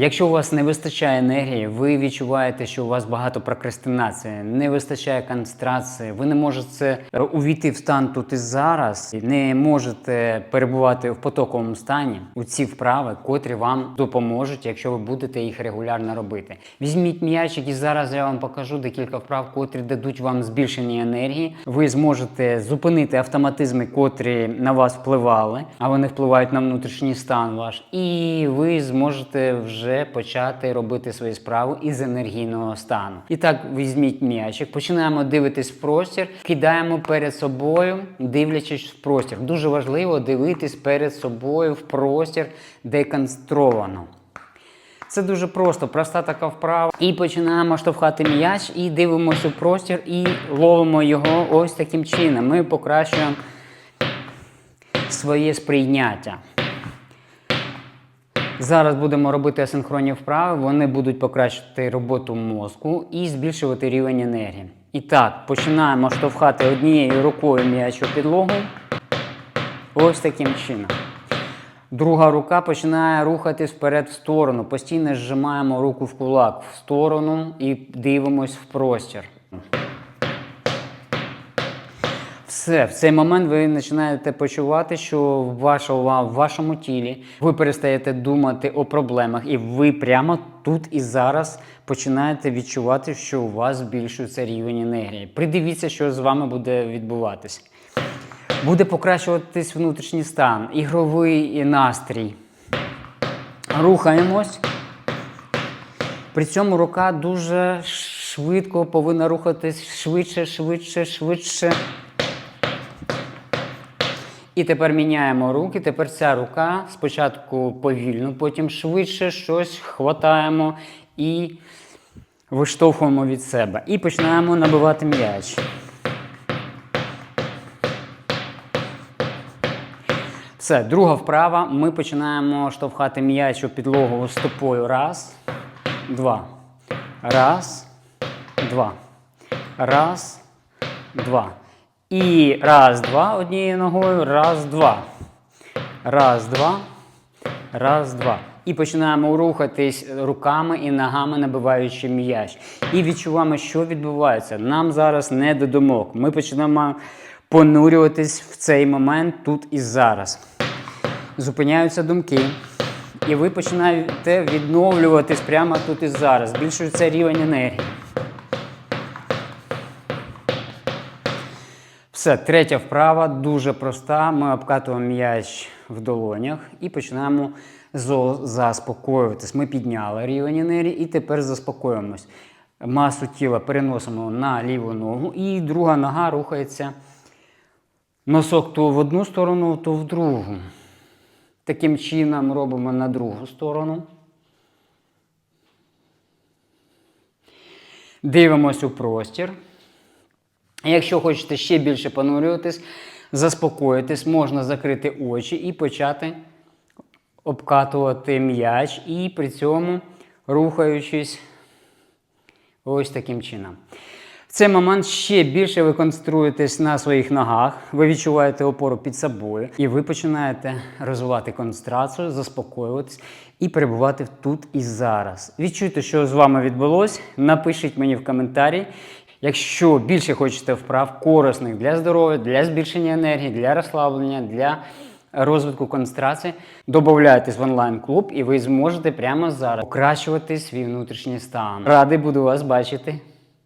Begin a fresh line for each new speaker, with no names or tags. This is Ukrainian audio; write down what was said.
якщо у вас не вистачає енергії, ви відчуваєте, що у вас багато прокрастинації, не вистачає концентрації, ви не можете е, увійти в стан тут і зараз, не можете перебувати в потоковому стані. У ці вправи, котрі вам допоможуть, якщо ви будете їх регулярно робити. Візьміть м'ячик, і зараз я вам покажу декілька вправ, котрі дадуть вам збільшення енергії. Ви зможете зупинити автоматизми, котрі на вас впливали, а вони впливають на внутрішній стан ваш, і ви зможете вже почати робити свої справи із енергійного стану. І так, візьміть м'ячик, починаємо дивитись в простір, кидаємо перед собою, дивлячись в простір. Дуже важливо дивитись перед собою в простір деконстровано. Це дуже просто, проста така вправа. І починаємо штовхати м'яч, і дивимося у простір, і ловимо його ось таким чином. Ми покращуємо своє сприйняття. Зараз будемо робити асинхронні вправи, вони будуть покращувати роботу мозку і збільшувати рівень енергії. І так, починаємо штовхати однією рукою м'яч у підлогу. Ось таким чином. Друга рука починає рухатись вперед в сторону. Постійно зжимаємо руку в кулак в сторону і дивимось в простір. Все, в цей момент ви починаєте почувати, що ваша увага в вашому тілі, ви перестаєте думати о проблемах, і ви прямо тут і зараз починаєте відчувати, що у вас збільшується рівень енергії. Придивіться, що з вами буде відбуватися. Буде покращуватись внутрішній стан, ігровий настрій. Рухаємось. При цьому рука дуже швидко повинна рухатись швидше, швидше, швидше. І тепер міняємо руки. Тепер ця рука спочатку повільно, потім швидше щось хватаємо і виштовхуємо від себе. І починаємо набивати м'яч. Все, друга вправа. Ми починаємо штовхати м'яч у підлогу стопою. Раз, два. Раз, два. Раз, два. І раз, два однією ногою. Раз, два. Раз, два. Раз, два. І починаємо рухатись руками і ногами, набиваючи м'яч. І відчуваємо, що відбувається. Нам зараз не до думок. Ми починаємо понурюватись в цей момент тут і зараз. Зупиняються думки. І ви починаєте відновлюватись прямо тут і зараз. Збільшується рівень енергії. Все, третя вправа дуже проста. Ми обкатуємо м'яч в долонях і починаємо заспокоюватись. Ми підняли рівень енергії і тепер заспокоїмось. Масу тіла переносимо на ліву ногу, і друга нога рухається носок то в одну сторону, то в другу. Таким чином робимо на другу сторону. Дивимось у простір. Якщо хочете ще більше понурюватись, заспокоїтись, можна закрити очі і почати обкатувати м'яч, і при цьому рухаючись ось таким чином. В цей момент ще більше ви концентруєтесь на своїх ногах, ви відчуваєте опору під собою, і ви починаєте розвивати концентрацію, заспокоюватись і перебувати тут і зараз. Відчуйте, що з вами відбулось. Напишіть мені в коментарі. Якщо більше хочете вправ корисних для здоров'я, для збільшення енергії, для розслаблення, для розвитку концентрації, додайтесь в онлайн-клуб і ви зможете прямо зараз покращувати свій внутрішній стан. Радий буду вас бачити.